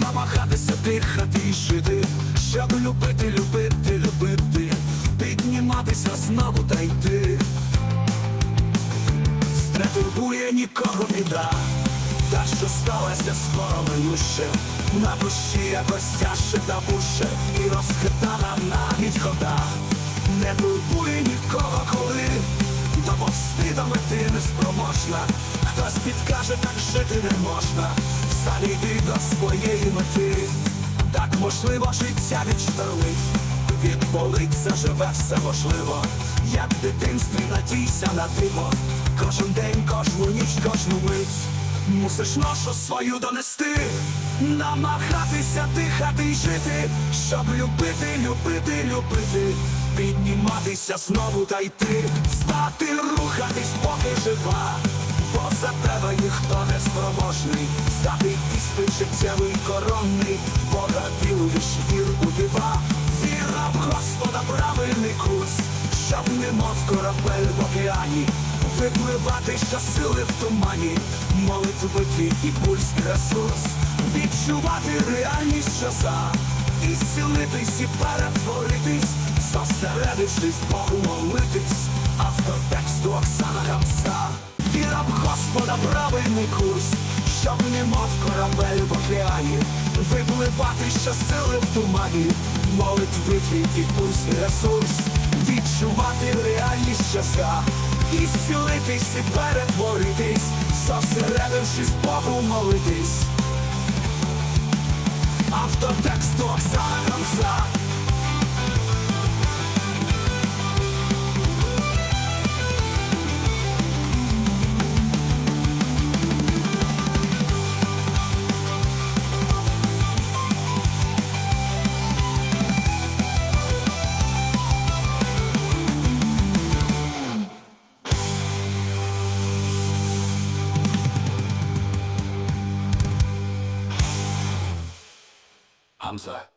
намагатися дихати і жити, щоб любити, любити, любити, підніматися знову та йти. Не турбує нікого біда, та що сталося скоро минуще, на душі якось тяжче та буше, і розхитана навіть хода, не турбує нікого, коли доповсти до мети неспроможна, хтось підкаже, так жити не можна, Сталі йди до своєї мети, так можливо життя відштормить, відболить заживе все можливо, як в дитинстві надійся на диво, кожен день, кожну ніч, кожну мить, мусиш ношу свою донести, намагатися дихати й жити, щоб любити, любити, любити, підніматися знову та йти, стати, рухатись, поки жива. Бо за тебе ніхто не спроможний Стати іспит життєвий коронний. Бога віруєш, вір у дива. Віра в Господа правильний курс. Щоб немов корабель в океані. Випливати щосили в тумані. Молитви твій і пульс і ресурс. Відчувати реальність за. І зцілитись і перетворитись. Зосередившись Богу молитись правильний курс, щоб немов корабель в океані, випливати щосили в тумані, молитви твій і пульс і ресурс, відчувати реальність часа, і зцілитись і перетворитись, зосередившись Богу молитись. Автор тексту Оксана Hamza.